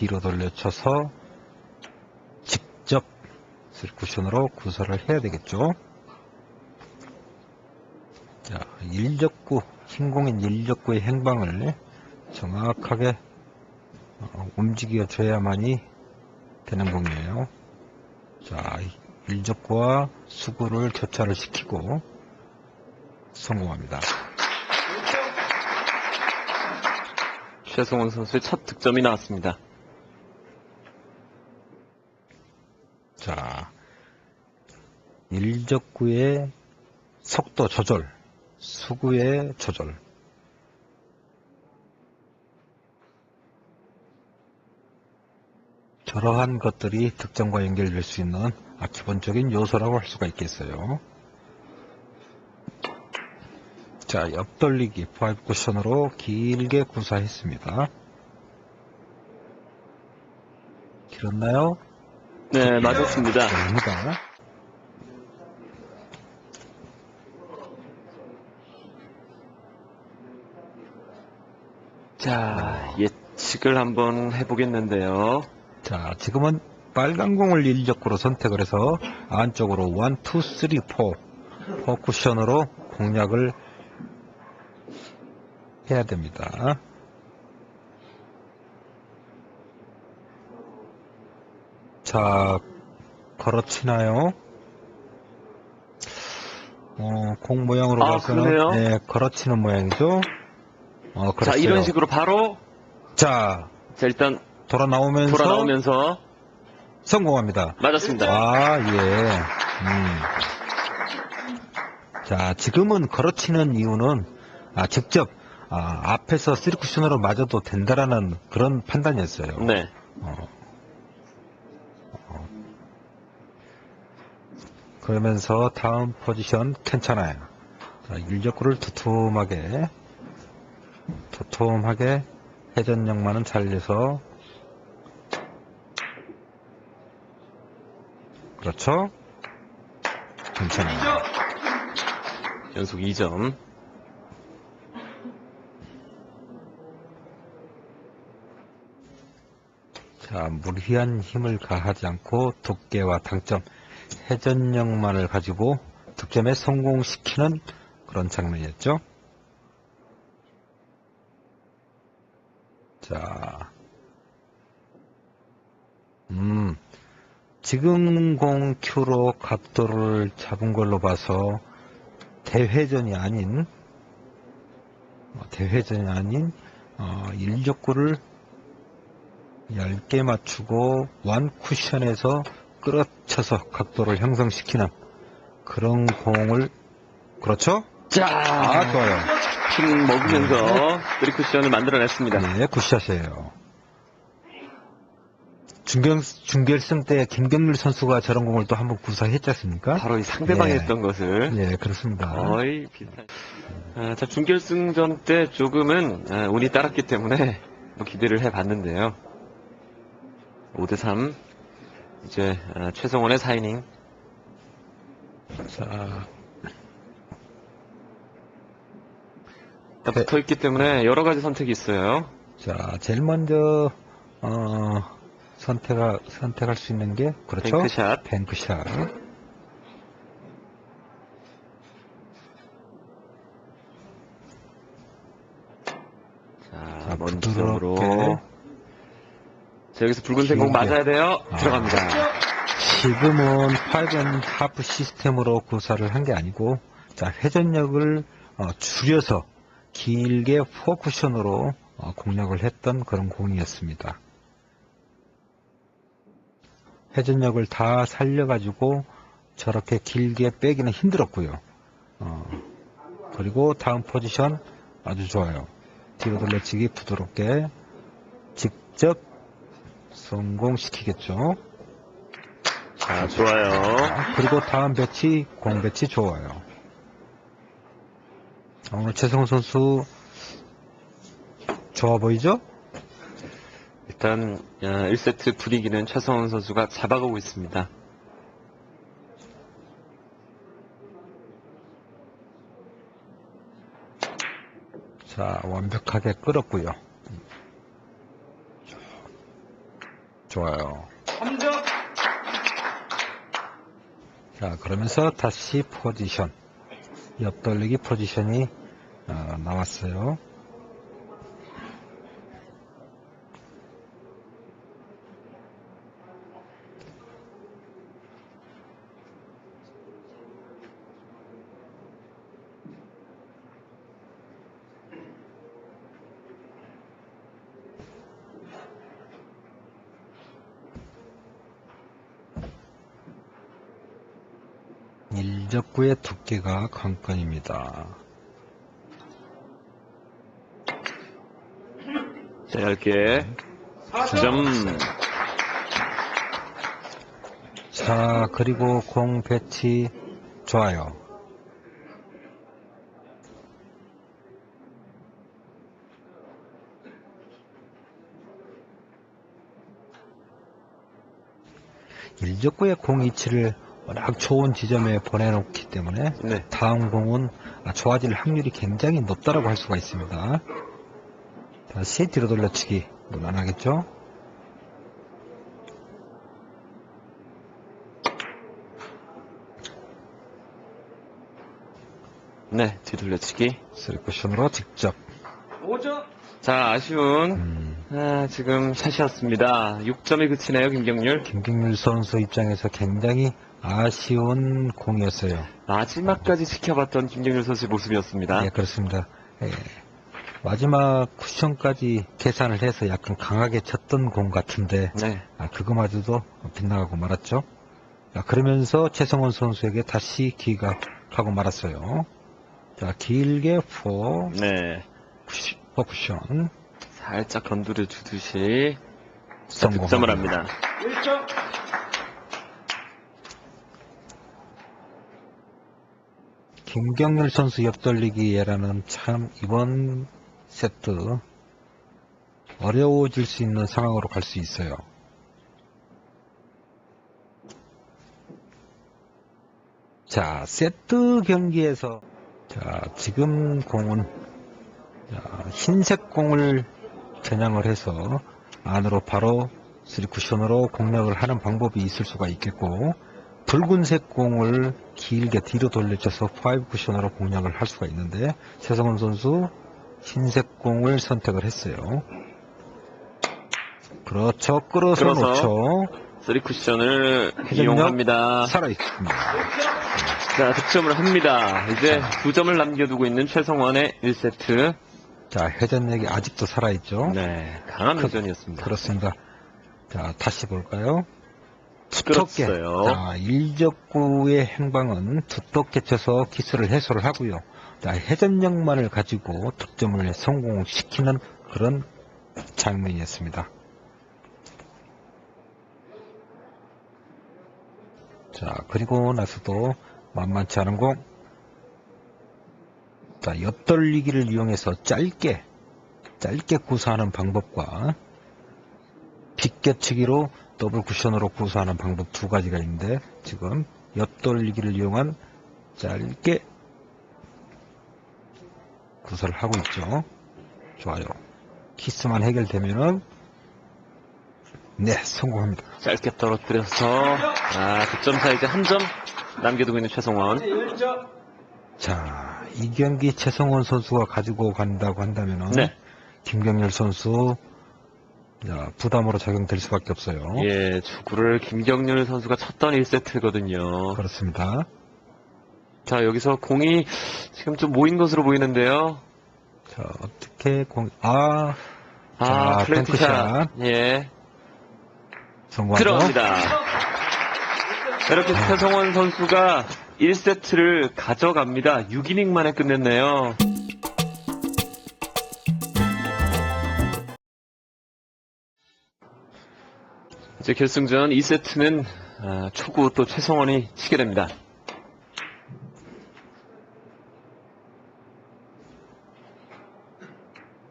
뒤로 돌려쳐서 직접 쓰리쿠션으로 구사를 해야 되겠죠. 자, 일적구, 흰공인 일적구의 행방을 정확하게 어, 움직여 줘야만이 되는 공이에요. 자, 일적구와 수구를 교차를 시키고 성공합니다. 최성원 선수의 첫 득점이 나왔습니다. 자, 일적구의 속도 조절, 수구의 조절. 저러한 것들이 득점과 연결될 수 있는 아, 기본적인 요소라고 할 수가 있겠어요. 자, 옆돌리기, 파이브 쿠션으로 길게 구사했습니다. 길었나요? 네, 맞았습니다. 아닙니다. 자, 예측을 한번 해보겠는데요. 자, 지금은 빨간 공을 일적구로 선택을 해서 안쪽으로 1, 2, 3, 4, 4 쿠션으로 공략을 해야 됩니다. 자, 걸어치나요? 어, 공 모양으로 아, 봐서는. 네, 걸어치는 모양이죠. 어, 자, 그렇어요. 이런 식으로 바로, 자, 자, 일단 돌아 나오면서 돌아 나오면서 성공합니다. 맞았습니다. 아, 예. 음. 자, 지금은 걸어치는 이유는, 아, 직접, 아, 앞에서 쓰리쿠션으로 맞아도 된다라는 그런 판단이었어요. 네. 어. 어. 그러면서 다음 포지션 괜찮아요. 자, 일적구를 두툼하게, 두툼하게 회전력만은 잘려서 그렇죠? 괜찮아요. 연속 2점. 자, 무리한 힘을 가하지 않고 두께와 당점, 회전력만을 가지고 득점에 성공시키는 그런 장면이었죠. 자, 음, 지금 공 큐로 각도를 잡은 걸로 봐서 대회전이 아닌 어, 대회전이 아닌 어, 일적구를 얇게 맞추고 완 쿠션에서 끌어쳐서 각도를 형성시키는 그런 공을 그렇죠? 자, 아 좋아요. 킹 먹으면서 쓰리쿠션을 만들어냈습니다. 네, 굿샷이에요. 중결, 중결승 때 김경률 선수가 저런 공을 또 한 번 구사했지 않습니까? 바로 이 상대방이 예. 했던 것을 네, 그렇습니다. 거의 비슷한. 아, 자, 준결승전 때 조금은 아, 운이 따랐기 때문에 뭐 기대를 해봤는데요. 5대3. 이제 아, 최성원의 4이닝. 자, 네. 붙어 있기 때문에 여러 가지 선택이 있어요. 자, 제일 먼저, 어, 선택할, 선택할 수 있는 게, 그렇죠? 뱅크샷. 뱅크샷. 자, 자, 먼지적으로. 부드럽게. 자, 여기서 붉은색 공. 맞아야 돼요. 아. 들어갑니다. 지금은 5앤 하프 시스템으로 구사를 한 게 아니고, 자, 회전력을 어, 줄여서 길게 포쿠션으로 어, 공략을 했던 그런 공이었습니다. 회전력을 다 살려가지고 저렇게 길게 빼기는 힘들었고요. 어, 그리고 다음 포지션 아주 좋아요. 뒤로 돌려치기 부드럽게 직접 성공시키겠죠. 자, 좋아요. 그리고 다음 배치, 공 배치 좋아요. 오늘 최성훈 선수 좋아 보이죠? 일단 1세트 분위기는 최성원 선수가 잡아가고 있습니다. 자, 완벽하게 끌었고요. 좋아요. 3점. 자, 그러면서 다시 포지션. 옆돌리기 포지션이 어, 나왔어요. 일적구의 두께가 관건입니다. 자, 얇게. 9점. 자, 그리고 공 배치 좋아요. 일적구의 공 위치를 워낙 좋은 지점에 보내놓기 때문에 네. 다음 공은 좋아질 확률이 굉장히 높다고 할 수가 있습니다. 다시 뒤로 돌려치기 무난하겠죠? 네, 뒤돌려치기. 쓰리쿠션으로 직접 5점. 자, 아쉬운, 음, 아, 지금 샷이었습니다. 6점이 그치네요, 김경률. 김경률 선수 입장에서 굉장히 아쉬운 공이었어요. 마지막까지 지켜봤던 김경률 선수의 모습이었습니다. 예, 그렇습니다. 예. 마지막 쿠션까지 계산을 해서 약간 강하게 쳤던 공 같은데 네. 아, 그거마저도 빗나가고 말았죠. 자, 그러면서 최성원 선수에게 다시 기회가 가고 말았어요. 자, 길게 포, 네. 포 쿠션 살짝 건드려 주듯이. 득점을 합니다. 김경률 선수 옆돌리기에라는 참 이번 세트 어려워질 수 있는 상황으로 갈 수 있어요. 자, 세트 경기에서 자, 지금 공은 자, 흰색 공을 겨냥을 해서 안으로 바로 3쿠션으로 공략을 하는 방법이 있을 수가 있겠고 붉은색 공을 길게 뒤로 돌려쳐서 5쿠션으로 공략을 할 수가 있는데 최성원 선수 흰색 공을 선택을 했어요. 그렇죠. 끌어서. 놓죠. 쓰리 쿠션을 회전력. 이용합니다. 살아있습니다. 자, 득점을 합니다. 이제 두 점을 남겨두고 있는 최성원의 1세트. 자, 회전력이 아직도 살아있죠. 네, 강한 그- 회전이었습니다. 그렇습니다. 자, 다시 볼까요? 두텁게. 자, 일적구의 행방은 두텁게 쳐서 기술을 해소를 하고요. 자, 회전력만을 가지고 득점을 성공시키는 그런 장면이었습니다. 자, 그리고 나서도 만만치 않은 공. 자, 옆돌리기를 이용해서 짧게, 짧게 구사하는 방법과 빗겨치기로 더블 쿠션으로 구사하는 방법 두 가지가 있는데 지금 옆돌리기를 이용한 짧게 구사를 하고 있죠. 좋아요. 키스만 해결되면은 네 성공합니다. 짧게 떨어뜨려서 아, 득점차 이제 한 점 남겨두고 있는 최성원. 자, 이 경기 최성원 선수가 가지고 간다고 한다면은 네. 김경렬 선수 자, 부담으로 작용될 수밖에 없어요. 예, 축구를 김경률 선수가 쳤던 1세트거든요. 그렇습니다. 자, 여기서 공이 지금 좀 모인 것으로 보이는데요. 자, 어떻게 공, 아, 아, 자, 플랜트샷. 예, 성공하죠? 들어갑니다. 이렇게 최성원 선수가 1세트를 가져갑니다. 6이닝 만에 끝냈네요. 이제 결승전 2세트는 아, 초구 또 최성원이 치게 됩니다.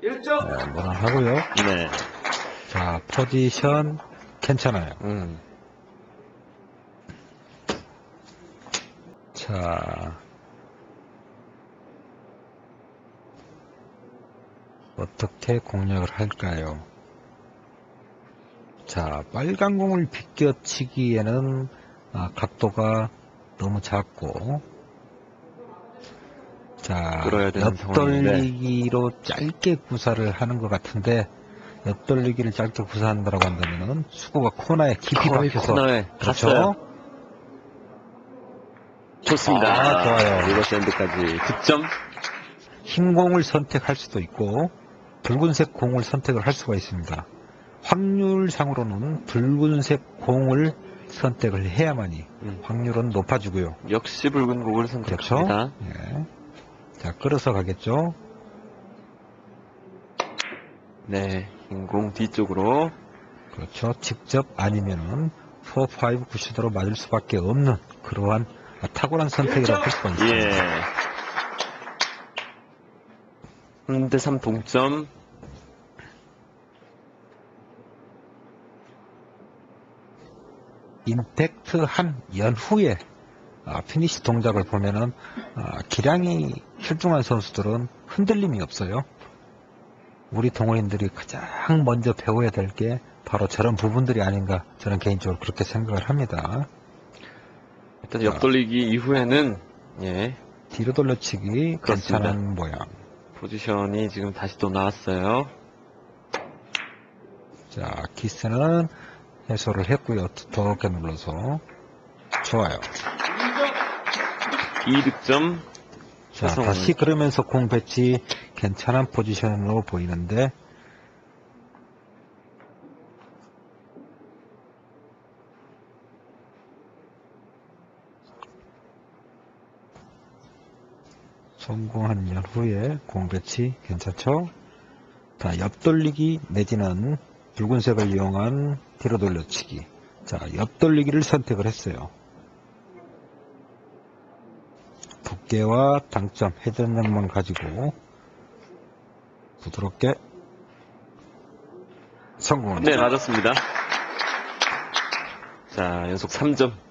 네, 무난하고요. 네. 자, 포지션 괜찮아요. 음. 자, 어떻게 공략을 할까요? 자, 빨간 공을 비껴치기에는 아, 각도가 너무 작고, 자. 옆돌리기로 짧게 구사를 하는 것 같은데, 옆돌리기를 짧게 구사한다고 한다면 은 수구가 코너에 깊이 박혀서 코너에 그렇죠. 갔어요. 좋습니다. 아, 좋아요. 리버스 엔드까지 득점. 흰 공을 선택할 수도 있고 붉은색 공을 선택을 할 수가 있습니다. 확률상으로는 붉은색 공을 선택을 해야만이 음. 확률은 높아지고요. 역시 붉은 공을 그렇죠? 선택합니다. 예. 자, 끌어서 가겠죠. 네, 흰공 뒤쪽으로. 그렇죠. 직접 아니면은 4, 5 쿠시드로 맞을 수밖에 없는 그러한 탁월한 선택이라고 할 수가 있습니다. 예. 3대3 동점. 임팩트 한 연후에 아, 피니시 동작을 보면은 아, 기량이 출중한 선수들은 흔들림이 없어요. 우리 동호인들이 가장 먼저 배워야 될 게 바로 저런 부분들이 아닌가 저는 개인적으로 그렇게 생각을 합니다. 일단 옆돌리기 이후에는, 예, 뒤로 돌려치기 그렇습니다. 괜찮은 모양. 포지션이 지금 다시 또 나왔어요. 자 키스는 해소를 했고요. 더럽게 눌러서 좋아요. 2득점. 자. 다시 그러면서 공 배치 괜찮은 포지션으로 보이는데 성공한 이후에 공 배치 괜찮죠? 자, 옆돌리기 내지는 붉은색을 이용한 뒤로 돌려치기. 자, 옆돌리기를 선택을 했어요. 두께와 당점, 회전력만 가지고 부드럽게 성공합니다. 네, 맞았습니다. 자, 연속 3점.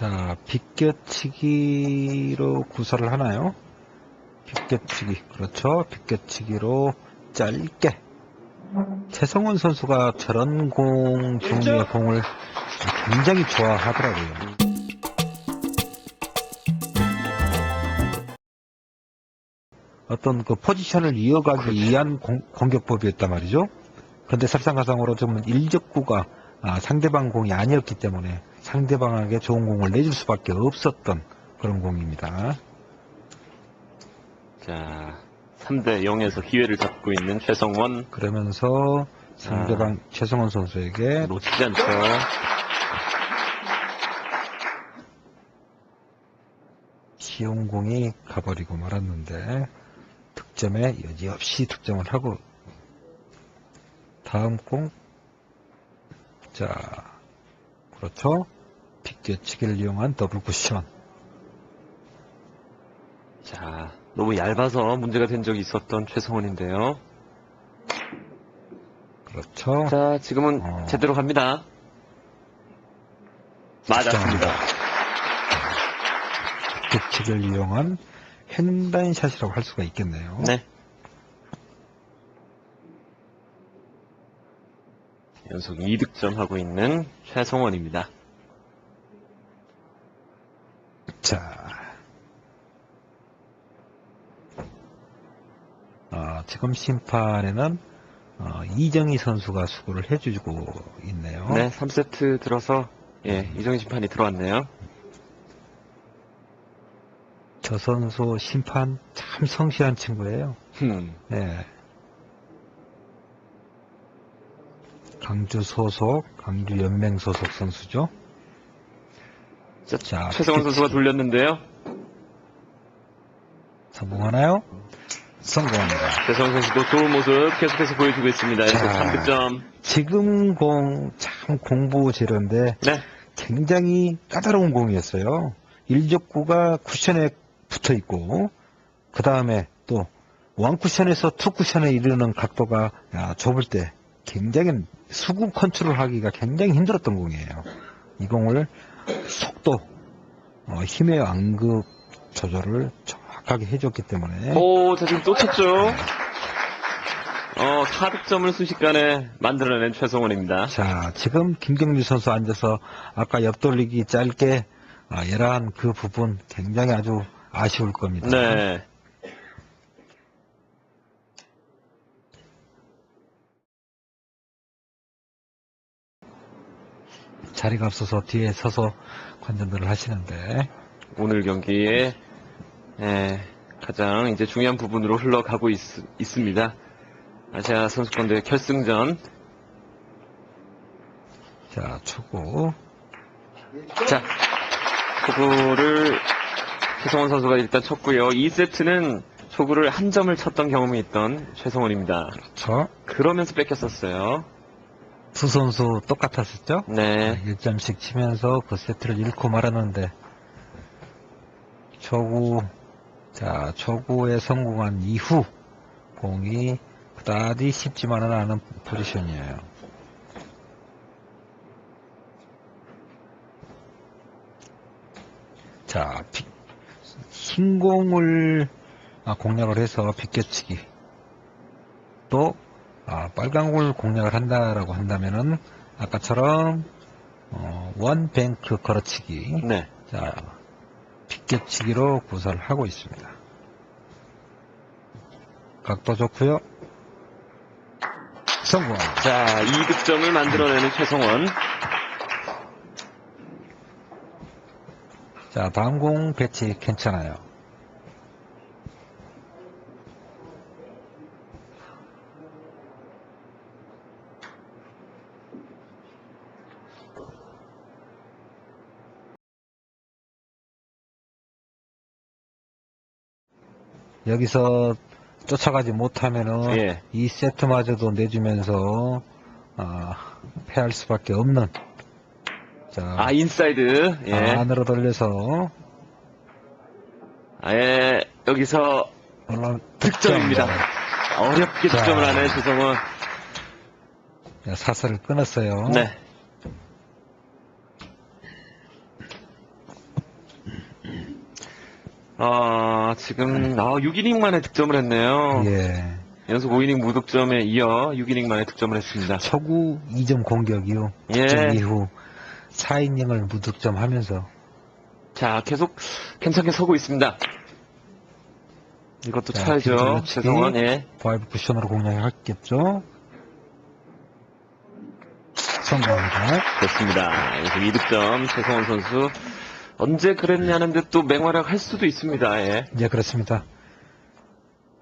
자, 비껴치기로 구사를 하나요? 비껴치기, 그렇죠. 비껴치기로 짧게. 최성원 선수가 저런 공, 종류의 공을 굉장히 좋아하더라고요. 어떤 그 포지션을 이어가기 위한 공, 공격법이었단 말이죠. 그런데 설상가상으로 좀 일적구가 아, 상대방 공이 아니었기 때문에 상대방에게 좋은 공을 내줄 수밖에 없었던 그런 공입니다. 자, 3대 0에서 기회를 잡고 있는 최성원. 그러면서 상대방 최성원 선수에게 놓치지 않죠. 쉬운 공이 가버리고 말았는데 득점에 여지없이 득점을 하고 다음 공. 자, 그렇죠. 비껴치기를 이용한 더블 쿠션. 자, 너무 얇아서 문제가 된 적이 있었던 최성원인데요. 그렇죠. 자, 지금은 어. 제대로 갑니다. 맞았습니다. 비껴치기를 이용한 횡단샷이라고 할 수가 있겠네요. 네. 연속 2득점 하고 있는 최성원입니다. 자. 어, 지금 심판에는 어, 이정희 선수가 수고를 해주고 있네요. 네, 3세트 들어서 예, 이정희 심판이 들어왔네요. 저 선수 심판 참 성실한 친구예요. 흠. 네. 강주 소속, 강주 연맹 소속 선수죠. 자, 자, 최성원 선수가 돌렸는데요. 성공하나요? 성공합니다. 최성원 선수도 좋은 모습 계속해서 보여주고 있습니다. 자. 3득점. 지금 공 참 공부 재료인데 네. 굉장히 까다로운 공이었어요. 일적구가 쿠션에 붙어 있고, 그 다음에 또, 원 쿠션에서 투 쿠션에 이르는 각도가 야, 좁을 때 굉장히 수구 컨트롤 하기가 굉장히 힘들었던 공이에요. 이 공을 속도, 어, 힘의 완급 조절을 정확하게 해줬기 때문에 오, 자, 지금 또 쳤죠? 어, 타득점을 순식간에 만들어낸 최성원입니다. 자, 지금 김경주 선수 앉아서 아까 옆돌리기 짧게 아, 예라한 그 부분 굉장히 아주 아쉬울 겁니다. 네. 자리가 없어서 뒤에 서서 관전들을 하시는데 오늘 경기에 예, 가장 이제 중요한 부분으로 흘러가고 있, 습니다 아시아 선수권대회 결승전. 자, 초구 자, 초구를 최성원 선수가 일단 쳤고요. 2세트는 초구를 한 점을 쳤던 경험이 있던 최성원입니다. 저 그러면서 뺏겼었어요. 두 선수 똑같았었죠? 네. 1점씩 치면서 그 세트를 잃고 말았는데 초구 자 초구에 성공한 이후 공이 그다지 쉽지만은 않은 포지션이에요. 자, 비- 흰 공을 아, 공략을 해서 비껴치기 또 아, 빨간 공을 공략을 한다라고 한다면은 아까처럼 어, 원뱅크 걸어치기 네. 자 비껴치기로 구사를 하고 있습니다. 각도 좋고요. 성공. 자, 2득점을 만들어내는 최성원. 자 다음 공 배치 괜찮아요. 여기서 쫓아가지 못하면은 예. 이 세트마저도 내주면서 아, 패할 수밖에 없는 자 아, 인사이드. 예. 안으로 돌려서 아예 여기서 득점입니다. 어렵게 자. 득점을 하네. 자, 사슬을 끊었어요. 네. 아, 지금, 아, 6이닝 만에 득점을 했네요. 예. 연속 5이닝 무득점에 이어 6이닝 만에 득점을 했습니다. 초구 2점 공격이요. 예. 득점 이후 4이닝을 무득점 하면서 자, 계속 괜찮게 서고 있습니다. 이것도 자. 뒤돌려치기. 최성원, 예. 파이브 쿠션으로 공략했겠죠. 성공입니다. 됐습니다. 여기서 2득점, 최성원 선수. 언제 그랬냐는데 또 맹활약 할 수도 있습니다, 예. 예, 그렇습니다.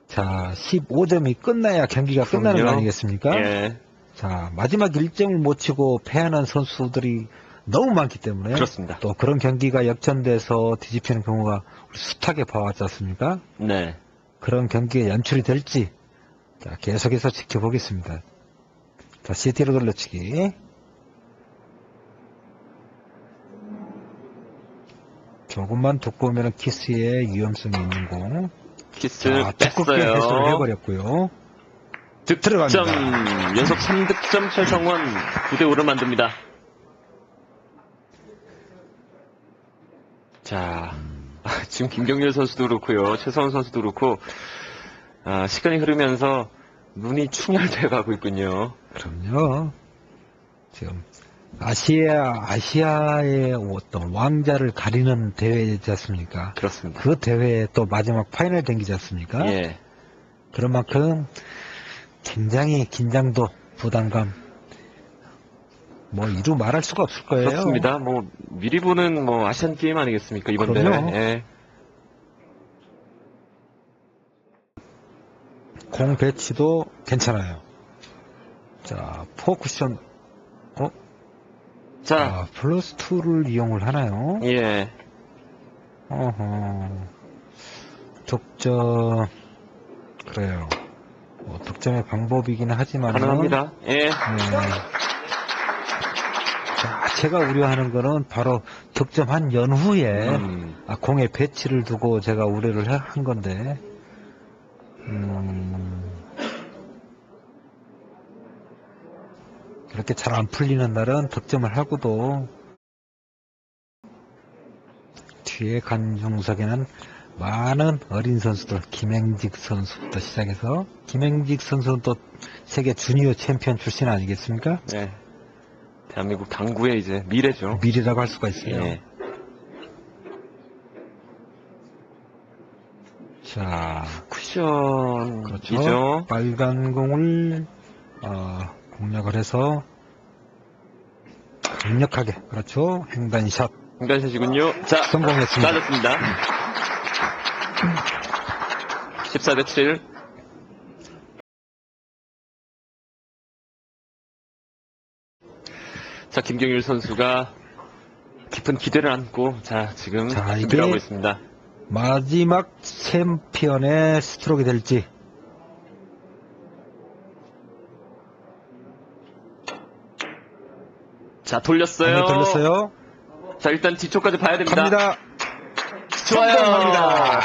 자, 15점이 끝나야 경기가 끝나는 거 그럼요. 아니겠습니까? 예. 자, 마지막 1점을 못 치고 패하는 선수들이 너무 많기 때문에 그렇습니다. 또 그런 경기가 역전돼서 뒤집히는 경우가 숱하게 봐왔지 않습니까? 네. 그런 경기가 연출이 될지 자, 계속해서 지켜보겠습니다. 자, CT로 돌려치기. 조금만 두꺼우면 키스의 위험성이 있는 공. 키스 자, 두껍게 뺐어요. 해버렸고요. 득점 들어갑니다. 연속 3득점 최성원 9대 5를 만듭니다. 자, 아, 지금 김경률 선수도 그렇고요. 최성원 선수도 그렇고 아, 시간이 흐르면서 눈이 충혈돼 가고 있군요. 그럼요. 지금 아시아 아시아의 어떤 왕자를 가리는 대회지 않습니까? 그렇습니다. 그 대회에 또 마지막 파이널 경기지 않습니까? 예. 그런 만큼 굉장히 긴장도 부담감 뭐 이루 말할 수가 없을 거예요. 그렇습니다. 뭐 미리 보는 뭐 아시안 게임 아니겠습니까 이번 그럼요. 대회. 예. 공 배치도 괜찮아요. 자, 포쿠션 어? 자, 아, 플러스 2를 이용을 하나요? 예. 어허. 득점 그래요. 뭐 득점의 방법이긴 하지만 가능합니다. 예. 자, 제가 우려하는 거는 바로 득점한 연후에 음, 아, 공의 배치를 두고 제가 우려를 하- 한 건데 음, 그렇게 잘 안 풀리는 날은 득점을 하고도 뒤에 간 중석에는 많은 어린 선수들, 김행직 선수부터 시작해서, 김행직 선수는 또 세계 주니어 챔피언 출신 아니겠습니까? 네. 대한민국 당구의 이제 미래죠. 미래라고 할 수가 있어요. 예. 자, 쿠션이죠. 그렇죠. 빨간 공을 어, 공략을 해서 강력하게 그렇죠. 횡단샷 공단샷이군요. 자, 성공했습니다. 맞았습니다. 14대 7. 자, 김경일 선수가 깊은 기대를 안고 자, 지금 자, 이게- 준비를 하고 있습니다. 마지막 챔피언의 스트로크 될지 자, 돌렸어요. 안에 돌렸어요. 자, 일단 뒤쪽까지 봐야 됩니다. 갑니다. 좋아요. 성공합니다.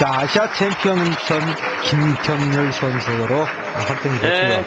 자, 아시아 챔피언 선 김경렬 선수로 됐고요. 네.